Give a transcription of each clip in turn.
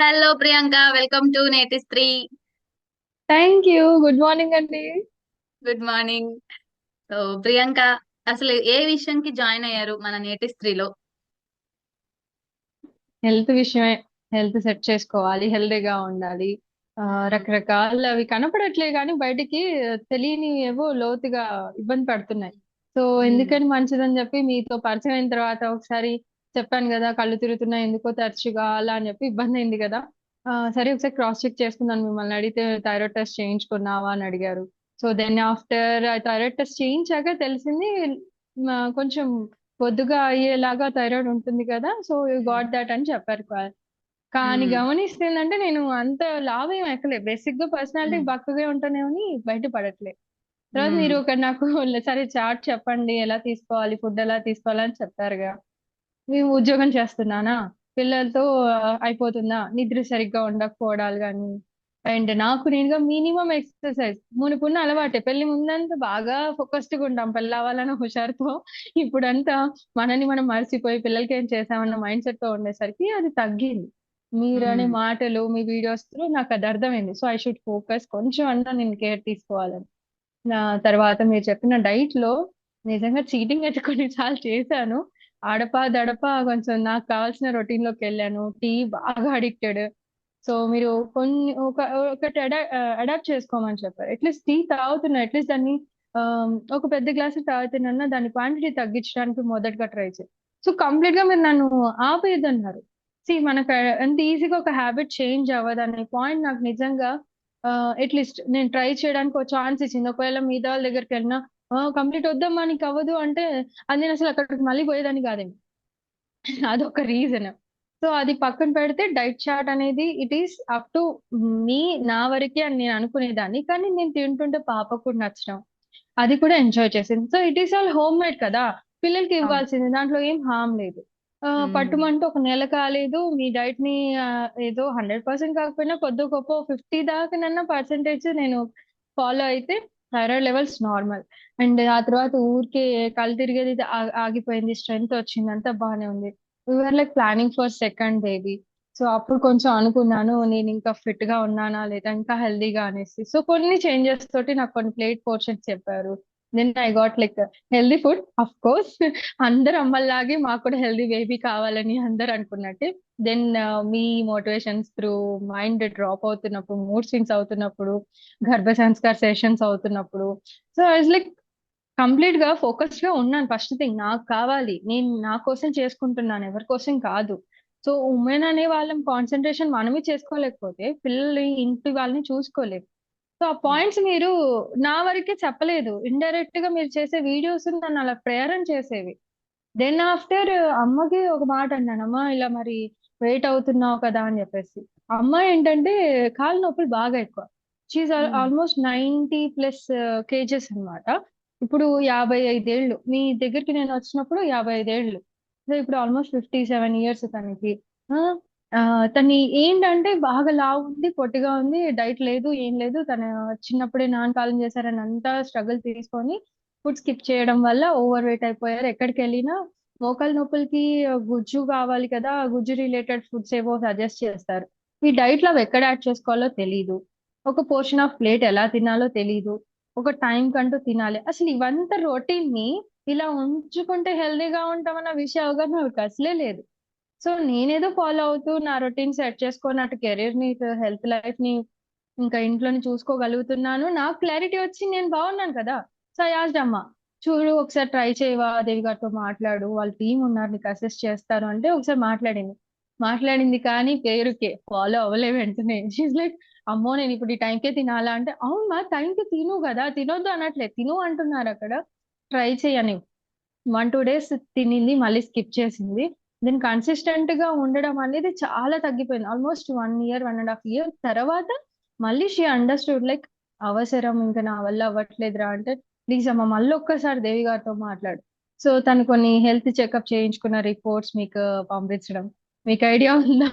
Hello Priyanka welcome to నేటి స్త్రీ thank you. Good morning అండి. Good morning. సో ప్రియాంక అసలు ఏ విషయానికి జాయిన్ అయ్యారు మన నేటి స్త్రీలో హెల్త్ విషయమే హెల్త్ సెట్ చేసుకోవాలి హెల్తీగా ఉండాలి. రకరకాల అవి కనపడట్లే కానీ బయటికి తెలియని ఏవో లోతుగా ఇబ్బంది పడుతున్నాయి. సో ఎందుకని మంచిదని చెప్పి మీతో పరిచయం అయిన తర్వాత ఒకసారి చెప్పాను కదా కళ్ళు తిరుగుతున్నాయి ఎందుకో తరచుగా అలా అని చెప్పి ఇబ్బంది అయింది కదా. ఆ, సరే ఒకసారి క్రాస్ చెక్ చేసుకున్నాను మిమ్మల్ని అడిగితే థైరాయిడ్ టెస్ట్ చేయించుకున్నావా అని అడిగారు. So then after thyroid test చేయించాక తెలిసింది ఆ, కొంచెం పొద్దుగా అయ్యేలాగా థైరాయిడ్ ఉంటుంది కదా సో యూ గాట్ దట్ అని చెప్పారు కా- కానీ గమనిస్తే ఏంటంటే నేను అంత లావు ఏం ఎక్కలే. బేసిక్గా పర్సనాలిటీ మ్మ్. బక్కగా ఉంటానేమని బయట పడట్లే. తర్వాత మ్మ్. మీరు ఒక నాకు సరే చార్ట్ చెప్పండి ఎలా తీసుకోవాలి ఫుడ్ ఎలా తీసుకోవాలని చెప్పారుగా. మేము ఉద్యోగం చేస్తున్నానా? పిల్లలతో అయిపోతుందా? నిద్ర సరిగ్గా ఉండకపోవడాలు కానీ అండ్ నాకు నేనుగా మినిమం ఎక్సర్సైజ్ మునుపున్న అలవాటే. పెళ్ళి ముందంతా బాగా ఫోకస్డ్గా ఉంటాం పెళ్ళి అవ్వాలన్న హుషారుతో. ఇప్పుడంతా మనని మనం మర్చిపోయి పిల్లలకి ఏం చేసామన్న మైండ్ సెట్తో ఉండేసరికి అది తగ్గింది. మీరు అనే. మాటలు మీ వీడియోస్లో నాకు అది అర్థమైంది. సో ఐ షుడ్ ఫోకస్ కొంచెం అన్నా నేను కేర్ తీసుకోవాలని. నా తర్వాత మీరు చెప్పిన డైట్లో నిజంగా చీటింగ్ అయితే కొన్నిసార్లు చేశాను. అడపా దడప కొంచెం నాకు కావాల్సిన రొటీన్లోకి వెళ్ళాను. టీ బాగా అడిక్టెడ్ సో మీరు కొన్ని ఒక ఒకటి అడాప్ట్ చేసుకోమని చెప్పారు. అట్లీస్ట్ టీ తాగుతున్నా అట్లీస్ట్ దాన్ని ఒక పెద్ద గ్లాస్ తాగుతున్నా దాని క్వాంటిటీ తగ్గించడానికి మొదటగా ట్రై చేయి. సో కంప్లీట్గా మీరు నన్ను ఆపేదన్నారు సి మనకు ఎంత ఈజీగా ఒక హ్యాబిట్ చేంజ్ అవ్వదు అనే పాయింట్ నాకు నిజంగా అట్లీస్ట్ నేను ట్రై చేయడానికి ఒక ఛాన్స్ ఇచ్చింది. ఒకవేళ మీద వాళ్ళ దగ్గరికి వెళ్ళినా కంప్లీట్ వద్దమ్మా నీకు అవ్వదు అంటే అది నేను అసలు అక్కడికి మళ్ళీ పోయేదాన్ని కాదేమో. అదొక రీజన్. సో అది పక్కన పెడితే డైట్ చార్ట్ అనేది it is up to me నా వరకే అని నేను అనుకునేదాన్ని. కానీ నేను తింటుంటే పాపకు కూడా నచ్చడం. అది కూడా ఎంజాయ్ చేసింది. So it is all home made కదా. పిల్లలకి ఇవ్వాల్సింది. దాంట్లో ఏం హామ్ లేదు. పట్టుమంటూ ఒక నెల కాలేదు. మీ డైట్ని ఏదో హండ్రెడ్ పర్సెంట్ కాకపోయినా కొద్ది గొప్ప ఫిఫ్టీ దాకానన్నా పర్సెంటేజ్ నేను ఫాలో అయితే థైరాయిడ్ లెవెల్స్ నార్మల్ అండ్ ఆ తర్వాత ఊరికే కళ్ళు తిరిగేది ఆగిపోయింది స్ట్రెంగ్త్ వచ్చింది అంతా బాగానే ఉంది we are like planning for second baby so అప్పుడు కొంచెం అనుకున్నాను నేను ఇంకా ఫిట్గా ఉన్నానా లేదా ఇంకా హెల్దీగా అనేసి. సో కొన్ని చేంజెస్ తోటి నాకు కొన్ని ప్లేట్ పోర్షన్స్ చెప్పారు. Then I got like healthy food of course అందరు అమ్మల్లాగే మాకు కూడా హెల్దీ బేబీ కావాలని అందరు అనుకున్నట్టే. దెన్ uh, మీ మోటివేషన్స్ త్రూ మైండ్ డ్రాప్ అవుతున్నప్పుడు మూడ్ స్వింగ్స్ అవుతున్నప్పుడు గర్భ సంస్కార సెషన్స్ అవుతున్నప్పుడు. సో ఐజ్ లైక్ కంప్లీట్గా ఫోకస్డ్గా ఉన్నాను. ఫస్ట్ థింగ్ నాకు కావాలి. నేను నా కోసం చేసుకుంటున్నాను. ఎవరి కోసం కాదు. సో ఉమెన్ అనే వాళ్ళం కాన్సన్ట్రేషన్ మనమే చేసుకోలేకపోతే పిల్లల్ని ఇంటి వాళ్ళని చూసుకోలేము. సో ఆ పాయింట్స్ మీరు నా వరకే చెప్పలేదు. ఇండైరెక్ట్గా మీరు చేసే వీడియోస్ నన్ను అలా ప్రేరణ చేసేవి. దెన్ ఆఫ్టర్ అమ్మకి ఒక మాట అన్నాను. అమ్మ ఇలా మరి వెయిట్ అవుతున్నావు కదా అని చెప్పేసి. అమ్మ ఏంటంటే కాళ్ళ నొప్పులు బాగా ఎక్కువ. She. Almost ninety plus kgs అన్నమాట. ఇప్పుడు యాభై ఐదేళ్ళు. మీ దగ్గరికి నేను వచ్చినప్పుడు యాభై ఐదేళ్ళు. సో ఇప్పుడు ఆల్మోస్ట్ ఫిఫ్టీ సెవెన్ ఇయర్స్ తనకి. తని ఏంటంటే బాగా లావు ఉంది పొట్టిగా ఉంది డైట్ లేదు ఏం లేదు. తన చిన్నప్పుడే నాన్నకాలం చేశారని అంతా స్ట్రగుల్ తీసుకొని ఫుడ్ స్కిప్ చేయడం వల్ల ఓవర్ వెయిట్ అయిపోయారు. ఎక్కడికి వెళ్ళినా మోకాల నొప్పులకి గుజ్జు కావాలి కదా గుజ్జు రిలేటెడ్ ఫుడ్స్ ఏవో సజెస్ట్ చేస్తారు. ఈ డైట్లో అవి ఎక్కడ యాడ్ చేసుకోవాలో తెలియదు ఒక పోర్షన్ ఆఫ్ ప్లేట్ ఎలా తినాలో తెలియదు ఒక టైం కంటూ తినాలి. అసలు ఇవంతా రొటీన్ని ఇలా ఉంచుకుంటే హెల్దీగా ఉంటామన్న విషయం అవగాహన నాకు అసలే లేదు. సో నేనేదో ఫాలో అవుతూ నా రొటీన్ సెట్ చేసుకొని అటు కెరీర్ని హెల్త్ లైఫ్ని ఇంకా ఇంట్లోని చూసుకోగలుగుతున్నాను. నాకు క్లారిటీ వచ్చి నేను బాగున్నాను కదా. సో యాజ్డ్ అమ్మ చూడు ఒకసారి ట్రై చేయవా దేవి గారితో మాట్లాడు వాళ్ళ టీం ఉన్నారు నీకు అసెస్ట్ చేస్తారు అంటే ఒకసారి మాట్లాడింది. మాట్లాడింది కానీ పేరుకే ఫాలో అవ్వలే వెంటనే. లైక్ అమ్మో నేను ఇప్పుడు ఈ టైంకే తినాలా అంటే అవునా టైంకి తిను కదా తినొద్దు అనట్లే తిను అంటున్నారు అక్కడ. ట్రై చేయని వన్ టూ డేస్ తినింది మళ్ళీ స్కిప్ చేసింది. దీని కన్సిస్టెంట్గా ఉండడం అనేది చాలా తగ్గిపోయింది. Almost one year one and half year తర్వాత మళ్ళీ షీ అండర్స్టూడ్ లైక్ అవసరం ఇంకా నా వల్ల అవ్వట్లేదురా అంటే ప్లీజ్ అమ్మ మళ్ళీ ఒక్కసారి దేవి గారితో మాట్లాడు. సో తను కొన్ని హెల్త్ చెకప్ చేయించుకున్న రిపోర్ట్స్ మీకు పంపించడం. మీకు ఐడియా ఉందా?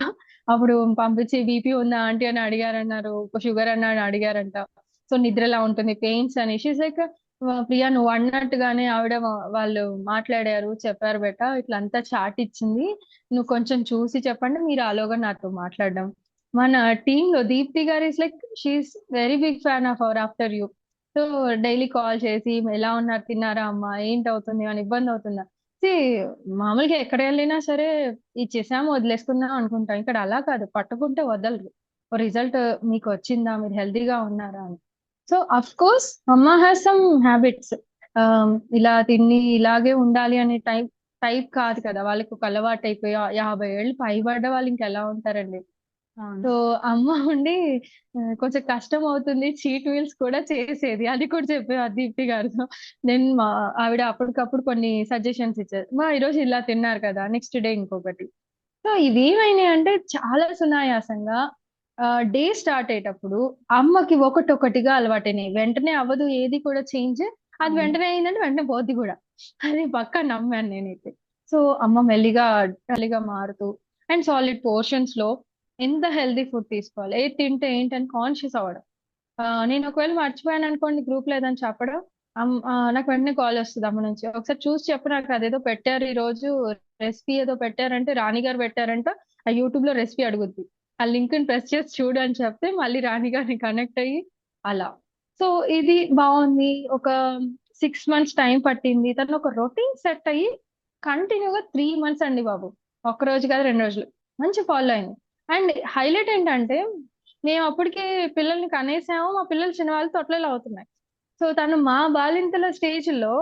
అప్పుడు పంపించి బీపీ ఉందా ఆంటీ అని అడిగారన్నారు షుగర్ అన్నాడు అడిగారంట. సో నిద్రలా ఉంటుంది పెయిన్స్ అనేసి. షీస్ లైక్ ప్రియా నువ్వు అన్నట్టుగానే ఆవిడ వాళ్ళు మాట్లాడారు చెప్పారు బేట ఇట్లా అంతా చాట్ ఇచ్చింది. నువ్వు కొంచెం చూసి చెప్పండి మీరు ఆలోగా నాతో మాట్లాడడం. మన టీమ్లో దీప్తి గారు is like she's very big fan of our after you so daily call చేసి ఎలా ఉన్నారు? తిన్నారా అమ్మా? ఏంటి అవుతుంది? అని ఇబ్బంది అవుతుందా? సి మామూలుగా ఎక్కడ వెళ్ళినా సరే ఇచ్చేసాము వదిలేసుకుందాం అనుకుంటాం. ఇక్కడ అలా కాదు పట్టుకుంటే వదలరు. రిజల్ట్ మీకు వచ్చిందా? మీరు హెల్దీగా ఉన్నారా? అని. సో అఫ్ కోర్స్ అమ్మ హ్యాస్ సమ్ హ్యాబిట్స్ ఇలా తిని ఇలాగే ఉండాలి అనే టైప్ టైప్ కాదు కదా. వాళ్ళకి ఒక అలవాటు అయిపోయి యాభై ఏళ్ళు పైబడ్డ వాళ్ళు ఇంకెలా ఉంటారండి? సో అమ్మ ఉండి కొంచెం కష్టం అవుతుంది చీట్ మీల్స్ కూడా చేసేది. అది కూడా చెప్పేది ఆ దీప్తి గారితో నేను మా ఆవిడ అప్పటికప్పుడు కొన్ని సజెషన్స్ ఇచ్చారు. మా ఈరోజు ఇలా తిన్నారు కదా నెక్స్ట్ డే ఇంకొకటి. సో ఇవి ఏమైనాయి అంటే చాలా సునాయాసంగా డే స్టార్ట్ అయ్యేటప్పుడు అమ్మకి ఒకటొకటిగా అలవాటైనాయి. వెంటనే అవ్వదు ఏది కూడా చేంజ్. అది. వెంటనే అయిందంటే వెంటనే పోద్ది కూడా. అది పక్కా నమ్మాను నేనైతే. సో అమ్మ మెల్లిగా మెల్లిగా మారుతూ అండ్ సాలిడ్ పోర్షన్స్లో ఎంత హెల్దీ ఫుడ్ తీసుకోవాలి? ఏది తింటే ఏంటని కాన్షియస్ అవ్వడం. నేను ఒకవేళ మర్చిపోయాను అనుకోండి గ్రూప్ లేదని చెప్పడం. నాకు వెంటనే కాల్ వస్తుంది అమ్మ నుంచి. ఒకసారి చూసి చెప్పు నాకు అదేదో పెట్టారు ఈ రోజు రెసిపీ ఏదో పెట్టారంటే రాణి గారు పెట్టారంట ఆ యూట్యూబ్లో రెసిపీ అడుగుద్ది. ఆ లింక్ని ప్రెస్ చేసి చూడు అని చెప్తే మళ్ళీ రాణి గారిని కనెక్ట్ అయ్యి అలా. సో ఇది బాగుంది. ఒక సిక్స్ మంత్స్ టైం పట్టింది. తను ఒక రొటీన్ సెట్ అయ్యి కంటిన్యూగా త్రీ మంత్స్ అండి బాబు. ఒక రోజు కాదు రెండు రోజులు. మంచి ఫాలో అయింది. అండ్ హైలైట్ ఏంటంటే మేము అప్పటికే పిల్లల్ని కనేసాము. మా పిల్లలు చిన్న వాళ్ళు తొట్లలో అవుతున్నాయి. సో తను మా బాలింతల స్టేజ్లో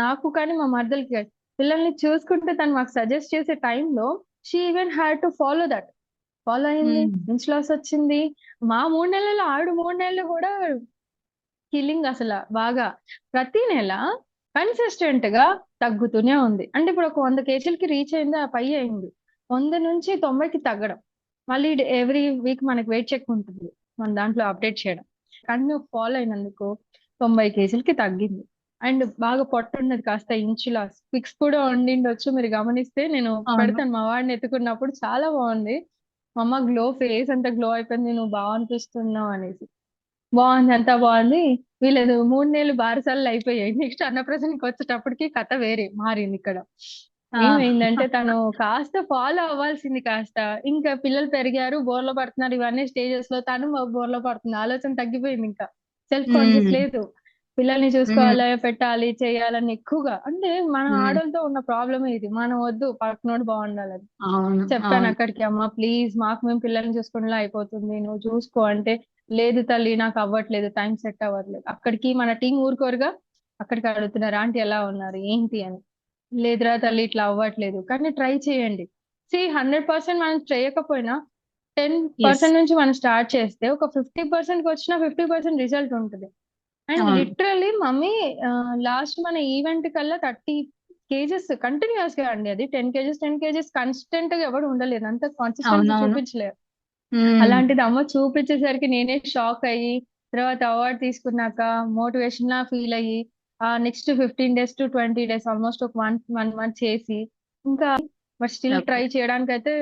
నాకు కానీ మా మర్దలకి కానీ పిల్లల్ని చూసుకుంటే తను మాకు సజెస్ట్ చేసే టైంలో she even had to follow that follow అయింది. ఇంచ్ లాస్ వచ్చింది. మా మూడు నెలల్లో ఆవిడ మూడు నెలలు కూడా కిల్లింగ్ అసలు బాగా ప్రతి నెల కన్సిస్టెంట్గా తగ్గుతూనే ఉంది. అంటే ఇప్పుడు ఒక వంద కేజీలకి రీచ్ అయింది ఆ పై అయింది. వంద నుంచి తొంభైకి తగ్గడం. మళ్ళీ ఎవ్రీ వీక్ మనకి వెయిట్ చెక్ ఉంటుంది. మన దాంట్లో అప్డేట్ చేయడం. కంటిన్యూ ఫాలో అయినందుకు తొంభై కేజీలకి తగ్గింది. అండ్ బాగా పొట్ట ఉన్నది కాస్త ఇంచు లాస్ పిక్స్ కూడా వండిండొచ్చు. మీరు గమనిస్తే నేను. పెడతాను. మా వాడిని ఎత్తుకున్నప్పుడు చాలా బాగుంది. మా అమ్మ గ్లో ఫేస్ అంతా గ్లో అయిపోయింది. నువ్వు బాగా అనిపిస్తున్నావు అనేసి. బాగుంది అంతా బాగుంది. వీళ్ళది మూడు నెలలు బారసాలు అయిపోయాయి. నెక్స్ట్ అన్నప్రసన్నకి వచ్చేటప్పటికి కథ వేరే మారింది ఇక్కడ. ఏమైందంటే తను కాస్త ఫాలో అవ్వాల్సింది కాస్త. ఇంకా పిల్లలు పెరిగారు బోర్లో పడుతున్నారు ఇవన్నీ స్టేజెస్లో తను బోర్లో పడుతుంది. ఆలోచన తగ్గిపోయింది ఇంకా. Self conscious. లేదు. పిల్లల్ని చూసుకోవాలి పెట్టాలి చేయాలని ఎక్కువగా. అంటే మన. ఆడలతో ఉన్న ప్రాబ్లమ్ ఇది. మనం వద్దు పక్కనోడు బాగుండాలని. చెప్పాను అక్కడికి అమ్మ ప్లీజ్ మాకు మేము పిల్లల్ని చూసుకునేలా అయిపోతుంది. నువ్వు చూసుకో. అంటే లేదు తల్లి నాకు అవ్వట్లేదు టైం సెట్ అవ్వట్లేదు. అక్కడికి మన టీం ఊరుకోరుగా అక్కడికి అడుగుతున్నారు ఆంటీ ఎలా ఉన్నారు? ఏంటి? అని. లేదురా తల్లి ఇట్లా అవ్వట్లేదు. కానీ ట్రై చేయండి. సి హండ్రెడ్ పర్సెంట్ మనం చేయకపోయినా టెన్ పర్సెంట్ నుంచి మనం స్టార్ట్ చేస్తే ఒక ఫిఫ్టీ పర్సెంట్కి వచ్చిన ఫిఫ్టీ పర్సెంట్ రిజల్ట్ ఉంటుంది. అండ్ అవును. లిటరల్లీ మమ్మీ లాస్ట్ మన ఈవెంట్ కల్లా థర్టీ కేజెస్ కంటిన్యూస్గా అండి అది. టెన్ కేజెస్ టెన్ కేజెస్ కన్స్టెంట్గా ఎవరు ఉండలేదు. అంత చూపించలేరు మ్మ్. అలాంటిది అమ్మ చూపించేసరికి నేనే షాక్ అయ్యి తర్వాత అవార్డు తీసుకున్నాక మోటివేషన్ లా ఫీల్ అయ్యి next fifteen days to twenty days almost ఒక వన్ వన్ మంత్ చేసి ఇంకా బట్ స్టిల్ ట్రై చేయడానికి అయితే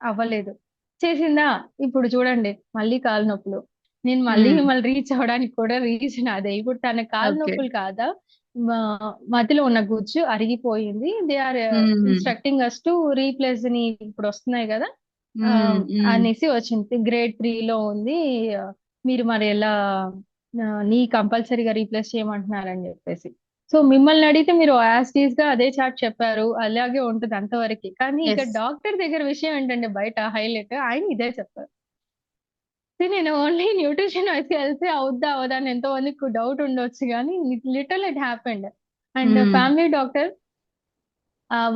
అవ్వలేదు. చేసిందా? ఇప్పుడు చూడండి మళ్ళీ కాలు నొప్పులు. నేను మళ్ళీ మ్మ్. మిమ్మల్ని రీచ్ అవ్వడానికి కూడా రీజన్ అదే. ఇప్పుడు తన కాలు నొప్పులు కాదా? మధ్యలో ఉన్న గుజ్జు అరిగిపోయింది. They are. Instructing us to రీప్లేస్ని ఇప్పుడు వస్తున్నాయి కదా? మ్మ్. మ్మ్. అనేసి వచ్చింది. గ్రేడ్ త్రీ లో ఉంది. మీరు మరి ఎలా నీ కంపల్సరీగా రీప్లేస్ చేయమంటున్నారని చెప్పేసి. సో మిమ్మల్ని అడిగితే మీరు యాజ్ టీజ్గా అదే చాట్ చెప్పారు. అలాగే ఉంటుంది అంతవరకు. కానీ ఎస్ డాక్టర్ దగ్గర విషయం ఏంటంటే బయట హైలైట్ ఆయన ఇదే చెప్పారు. నేను ఓన్లీ న్యూట్రిషన్ వైపు వెళ్తే అవుద్దా అవదా అని ఎంతో మందికి డౌట్ ఉండొచ్చు కానీ little it happened and. Family doctor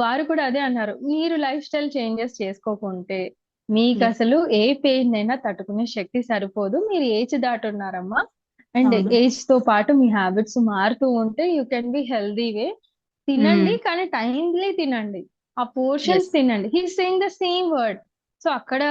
వారు కూడా అదే అన్నారు. మీరు లైఫ్ స్టైల్ చేంజెస్ చేసుకోకుంటే మీకు అసలు ఏ పెయిన్ అయినా తట్టుకునే శక్తి సరిపోదు. మీరు ఏజ్ దాటున్నారమ్మా? అండ్ అవును. ఏజ్తో పాటు మీ హ్యాబిట్స్ మారుతూ ఉంటే you can be healthy way. తినండి. కానీ టైమ్లీ తినండి. ఆ పోర్షన్స్ ఎస్ తినండి. He saying the same word so అక్కడ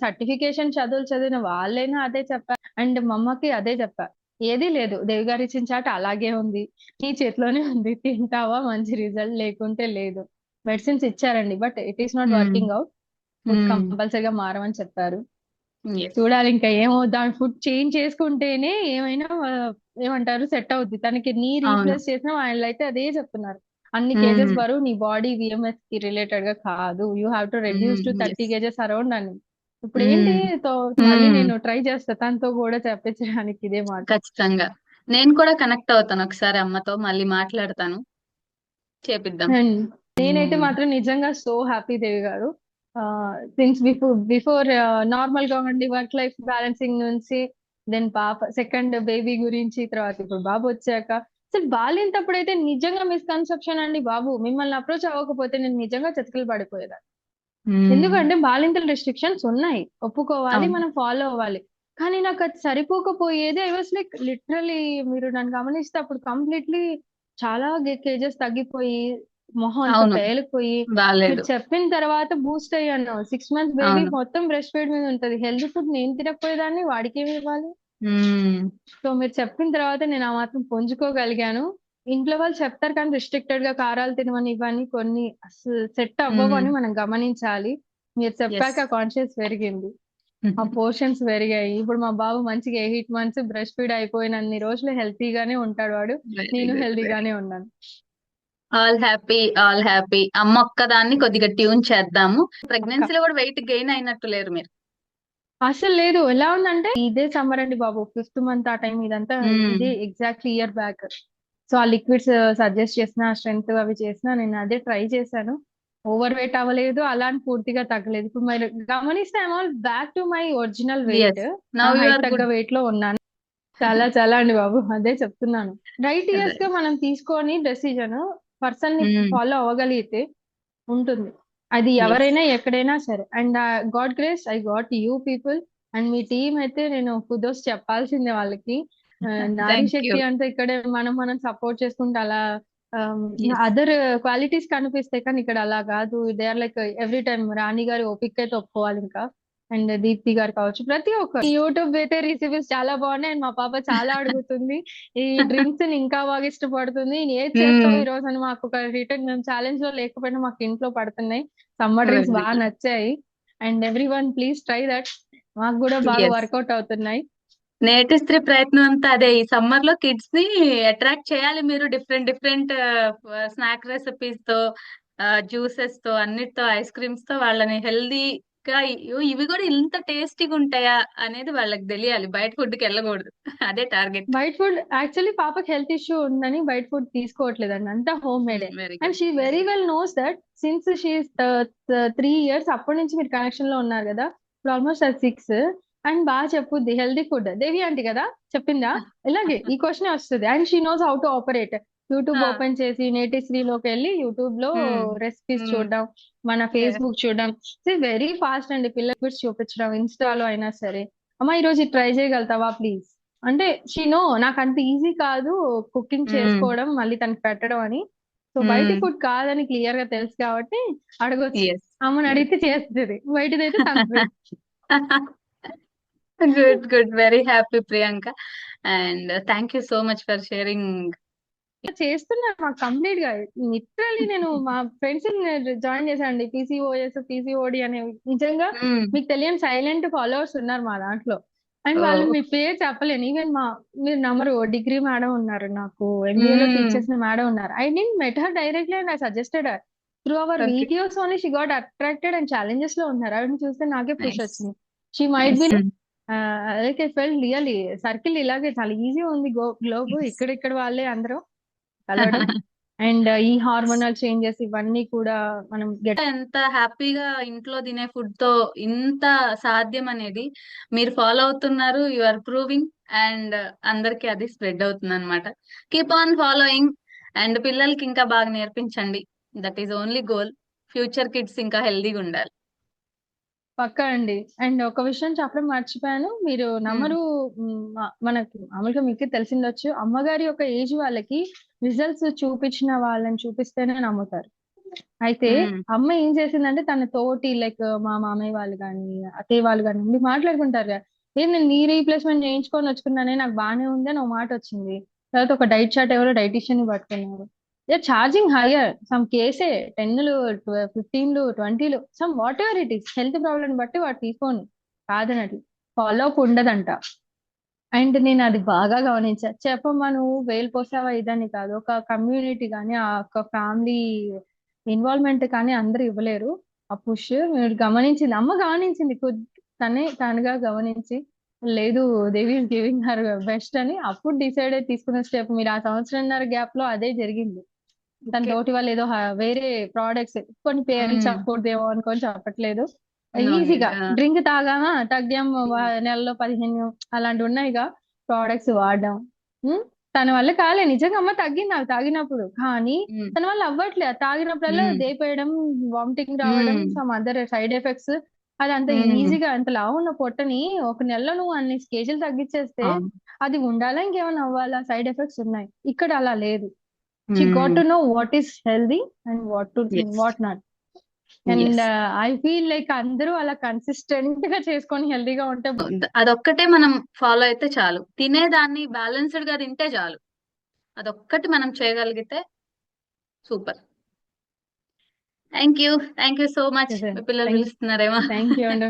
సర్టిఫికేషన్ చదువులు చదివిన వాళ్ళైనా అదే చెప్పారు అండ్ మమ్మకి అదే చెప్పారు ఏదీ లేదు. దేవి గారు ఇచ్చిన చాట అలాగే ఉంది. నీ చేతిలోనే ఉంది. తింటావా? మంచి రిజల్ట్ లేకుంటే లేదు. మెడిసిన్స్ ఇచ్చారండి but it is not. Working out food hmm. కంపల్సరీగా మారమని చెప్పారు. చూడాలి ఇంకా ఏమో దాని ఫుడ్ చేంజ్ చేసుకుంటేనే ఏమైనా ఏమంటారు సెట్ అవుద్ది. తనకి నీ రీప్లేస్ చేసిన వాళ్ళు అయితే అదే చెప్తున్నారు. అన్ని కేజెస్. బరువు నీ బాడీ విఎంఎస్కి రిలేటెడ్గా కాదు. You have to reduce to. Thirty kgs around అని. ఇప్పుడు ఏంటి మళ్ళీ నేను ట్రై చేస్తా. తనతో కూడా చెప్పించడానికి ఇదే మాట. ఖచ్చితంగా. నేను కూడా కనెక్ట్ అవుతాను ఒకసారి అమ్మతో మళ్ళీ మాట్లాడతాను. చేపిద్దాం. నేనైతే మాత్రం నిజంగా సో హ్యాపీ దేవి గారు. సిన్స్ బిఫోర్ బిఫోర్ నార్మల్గా ఉండి వర్క్ లైఫ్ బ్యాలెన్సింగ్ నుంచి దెన్ పాప సెకండ్ బేబీ గురించి తర్వాత ఇప్పుడు బాబు వచ్చాక అసలు బాలింతప్పుడైతే నిజంగా మిస్కన్సెప్షన్ అండి బాబు. మిమ్మల్ని అప్రోచ్ అవ్వకపోతే నేను నిజంగా చతికిలు పడిపోయేదాన్ని ఎందుకంటే బాలింతల రెస్ట్రిక్షన్స్ ఉన్నాయి. ఒప్పుకోవాలి మనం ఫాలో అవ్వాలి. కానీ నాకు అది సరిపోకపోయేది ఐ వాస్ లైక్ లిటరలీ మీరు నన్ను గమనిస్తే అప్పుడు కంప్లీట్లీ చాలా కేజెస్ తగ్గిపోయి మొహం అంతా అవును. పేలిపోయి మీరు చెప్పిన తర్వాత బూస్ట్ అయ్యాను. సిక్స్ మంత్స్ బేబీ అవును. మొత్తం బ్రెస్ట్ ఫీడ్ మీద ఉంటది. హెల్తీ ఫుడ్ నేను తినకపోయేదాన్ని వాడికి ఏమి ఇవ్వాలి? ఉమ్, సో మీరు చెప్పిన తర్వాత నేను ఆ మాత్రం పుంజుకోగలిగాను. ఇంట్లో వాళ్ళు చెప్తారు కానీ రిస్ట్రిక్టెడ్గా కారాలు తినమని ఇవన్నీ కొన్ని అసలు సెట్ అవ్వవు అని ఉమ్, మనం గమనించాలి. మీరు ఎస్ చెప్పాక కాన్షియస్ పెరిగింది. ఆ పోర్షన్స్ పెరిగాయి. ఇప్పుడు మా బాబు మంచిగా ఎయిట్ మంత్స్ బ్రెస్ట్ ఫీడ్ అయిపోయినన్ని రోజులు హెల్తీగానే ఉంటాడు వాడు. వెరీ నేను గుడ్ వెరీ హెల్తీగానే ఉన్నాను. All happy all happy. అమ్మ ఒక్కదాన్ని కొద్దిగా ట్యూన్ చేద్దాము. పక్క ప్రెగ్నెన్సీలో కూడా వెయిట్ గెయిన్ అయినట్టు లేరు మీరు. అసలు లేదు. ఎలా ఉందంటే ఇదే సమ్మర్ అండి బాబు. ఫిఫ్త్ మంత్ ఆ టైం ఇదంతా. ఇదే ఎగ్జాక్ట్లీ ఇయర్ బ్యాక్. సో ఆ లిక్విడ్స్ సజెస్ట్ చేసిన స్ట్రెంగ్త్ అవి చేసిన నేను అదే ట్రై చేశాను. ఓవర్ వెయిట్ అవ్వలేదు. అలా అని పూర్తిగా తగ్గలేదు. ఇప్పుడు మీరు గమనిస్తే all back to my original weight. తగ్గ వెయిట్లో ఉన్నాను. చాలా చాలా అండి బాబు. అదే చెప్తున్నాను. రైట్ ఇయర్స్గా మనం తీసుకొని డెసిజన్ పర్సన్ని ఉమ్, ఫాలో అవ్వగలిగితే ఉంటుంది. అది ఎస్ ఎవరైనా ఎక్కడైనా సరే. And god grace I got you people. And me team అయితే నేను కుదోస్ చెప్పాల్సిందే వాళ్ళకి. ఆ, నారీ థ్యాంక్ యూ శక్తి అంతా ఇక్కడే మనం మనం సపోర్ట్ చేసుకుంటే అలా ఎస్ అదర్ క్వాలిటీస్ కనిపిస్తాయి కానీ ఇక్కడ అలా కాదు. They are like every time Rani గారి ఓపిక అయితే ఒప్పుకోవాలి ఇంకా. అండ్ దీప్తి గారు కావచ్చు ప్రతి ఒక్కరు. యూట్యూబ్ అయితే రెసిపీస్ చాలా బాగున్నాయి అండ్ మా పాప చాలా అడుగుతుంది. ఈ డ్రింక్స్ని ఇంకా బాగా ఇష్టపడుతుంది. నేను ఏది చేస్తావు ఈ రోజు అని మాకు ఒక రిటర్న్ మేము ఛాలెంజ్లో లేకపోయినా మాకు ఇంట్లో పడుతున్నాయి. సమ్మర్ డ్రింక్స్ బాగా నచ్చాయి. And everyone please try that. మాకు కూడా బాగా వర్కౌట్ అవుతున్నాయి. నేటి స్త్రీ ప్రయత్నం అంతా అదే. ఈ సమ్మర్లో కిడ్స్ని అట్రాక్ట్ చేయాలి మీరు డిఫరెంట్ డిఫరెంట్ స్నాక్ రెసిపీస్తో జ్యూసెస్తో అన్నిటితో ఐస్ క్రీమ్స్తో వాళ్ళని హెల్దీగా ఇవి కూడా ఇంత టేస్టీగా ఉంటాయా అనేది వాళ్ళకి తెలియాలి. బయట ఫుడ్కి వెళ్ళకూడదు. అదే టార్గెట్. బయట ఫుడ్ యాక్చువల్లీ పాపకి హెల్త్ ఇష్యూ ఉందని బయట ఫుడ్ తీసుకోవట్లేదండి. అంతా home May Day. And she very well knows that since she three years అప్పటి నుంచి మీరు కనెక్షన్లో ఉన్నారు కదా ఇప్పుడు ఆల్మోస్ట్ అది సిక్స్. అండ్ బాగా చెప్పుద్ది హెల్దీ ఫుడ్. దేవి ఆంటీ కదా చెప్పిందా? ఇలాగే ఈ క్వశ్చన్ వస్తుంది. And she knows how to operate. YouTube open చేసి నేటిశ్రీలోకి వెళ్ళి యూట్యూబ్లో రెసిపీస్ చూడడం మన ఫేస్బుక్ చూడడం. వెరీ ఫాస్ట్ అండి పిల్లలకి చూపించడం ఇన్స్టాలో అయినా సరే. అమ్మా ఈ రోజు ట్రై చేయగలుగుతావా ప్లీజ్ అంటే షీ నో నాకు అంత ఈజీ కాదు కుకింగ్ చేసుకోవడం మళ్ళీ తనకి పెట్టడం అని. సో బయటి ఫుడ్ కాదని క్లియర్గా తెలుసు కాబట్టి అడగొచ్చు. అమ్మని అడిగితే చేస్తుంది. బయటదైతే good good very happy Priyanka and thank you so much for sharing చేస్తున్నారు మాకు కంప్లీట్గా లిటరలీ నేను మా ఫ్రెండ్స్ జాయిన్ చేశానండి. పీసీఓఎస్ పీసీఓడి అనేవి నిజంగా మీకు తెలియని సైలెంట్ ఫాలోవర్స్ ఉన్నారు మా దాంట్లో. అండ్ వాళ్ళు మీ పేరు చెప్పలేను ఈవెన్ మా మీరు నమ్మరు డిగ్రీ మేడం ఉన్నారు నాకు ఎంబీఏ లో టీచ్ చేసిన మేడం ఉన్నారు. I didn't met her directly and I suggested her. Through our. Videos only she got attracted and ఛాలెంజెస్లో ఉన్నారు. ఆవిడని చూస్తే నాకే పుష్ Nice. వచ్చింది. She might be like I fell really circle ఇలాగే చాలా ఈజీ ఉంది. Go globe Yes. ఇక్కడిక్కడ వాళ్ళే అందరూ. కలవడం అండ్ ఈ హార్మోనల్ చేంజెస్ ఇవన్నీ కూడా మనం గెట్ ఎంత హ్యాపీగా ఇంట్లో తినే ఫుడ్తో ఇంత సాధ్యం అనేది మీరు ఫాలో అవుతున్నారు యు ఆర్ ప్రూవింగ్ అండ్ అందరికి అది స్ప్రెడ్ అవుతుంది అనమాట కీప్ ఆన్ ఫాలోయింగ్ అండ్ పిల్లలకి ఇంకా బాగా నేర్పించండి. That is only goal. Future kids ఇంకా హెల్దీగా ఉండాలి. పక్కా అండి. అండ్ ఒక విషయం చెప్పడం మర్చిపోయాను. మీరు నమ్మరు మ్, మనకు మామూలుగా మీకు తెలిసిండొచ్చు. అమ్మగారి యొక్క ఏజ్ వాళ్ళకి రిజల్ట్స్ చూపించిన వాళ్ళని చూపిస్తేనే నమ్ముతారు. అయితే మ్మ్. అమ్మ ఏం చేసిందంటే తన తోటి లైక్ మా మామయ్య వాళ్ళు కానీ అత్తయ్య వాళ్ళు కానీ మీరు మాట్లాడుకుంటారు కదా. ఏ నేను నీ రీప్లేస్మెంట్ చేయించుకొని వచ్చుకున్నానే నాకు బాగానే ఉంది అని ఒక మాట వచ్చింది. తర్వాత ఒక డైట్ చార్ట్ ఎవరో డైటీషియన్ పట్టుకున్నారు. ఛార్జింగ్ హయ్యర్ సమ్ కేసే టెన్లు ఫిఫ్టీన్లు ట్వంటీలు some what ever it is health problem బట్టి వాడు తీసుకోను. కాదనట్లు. ఫాలో అప్ ఉండదంట. అండ్ నేను అది బాగా గమనించా. చెప్పమ్మా నువ్వు వేలు పోసావా ఇదని కాదు. ఒక కమ్యూనిటీ కానీ ఆ ఒక ఫ్యామిలీ ఇన్వాల్వ్మెంట్ కానీ అందరు ఇవ్వలేరు. ఆ పుష్ మీరు గమనించింది. అమ్మ గమనించింది. తనే తనగా గమనించి లేదు దేవి గివింగ్ హర్ బెస్ట్ అని అప్పుడు డిసైడ్ అయి తీసుకున్న స్టెప్ మీరు ఆ సంవత్సరంన్నర గ్యాప్లో అదే జరిగింది. తన ఓకే. తోటి వాళ్ళు ఏదో వేరే ప్రోడక్ట్స్ కొన్ని పేరెంట్స్ ఉమ్, చెప్పకూడదేమో అనుకొని చెప్పట్లేదు. అవును ఈజీగా ఆ, డ్రింక్ తాగామా? తగ్గాం నెలలో పదిహేను అలాంటి ఉన్నాయిగా ప్రోడక్ట్స్ వాడడం. ఉమ్, తన వల్ల కాలే. నిజంగా అమ్మ తగ్గింది నాకు తాగినప్పుడు. కానీ ఉమ్, తన వల్ల అవ్వట్లేదు తాగినప్పుడల్లా ఉమ్, దేపేయడం వామిటింగ్ రావడం um, some other side effects అది అంత ఉమ్, ఈజీగా అంత లావు ఉన్న పొట్టని ఒక నెలలో నువ్వు అన్ని కేజీలు తగ్గించేస్తే అవును. అది ఉండాలా? ఇంకేమైనా అవ్వాలా? సైడ్ ఎఫెక్ట్స్ ఉన్నాయి. ఇక్కడ అలా లేదు. She got um, to know what is healthy and what to as what not and I feel like అందరూ అలా కన్సిస్టెంట్గా చేసుకొని హెల్దీగా ఉంటే అదొక్కటే మనం ఫాలో అయితే చాలు. తినేదాన్ని బ్యాలెన్స్డ్గా తింటే చాలు. అదొక్కటి మనం చేయగలిగితే super thank you thank you so much పిల్లలు పిలుస్తున్నారేమో. థ్యాంక్ యూ అండి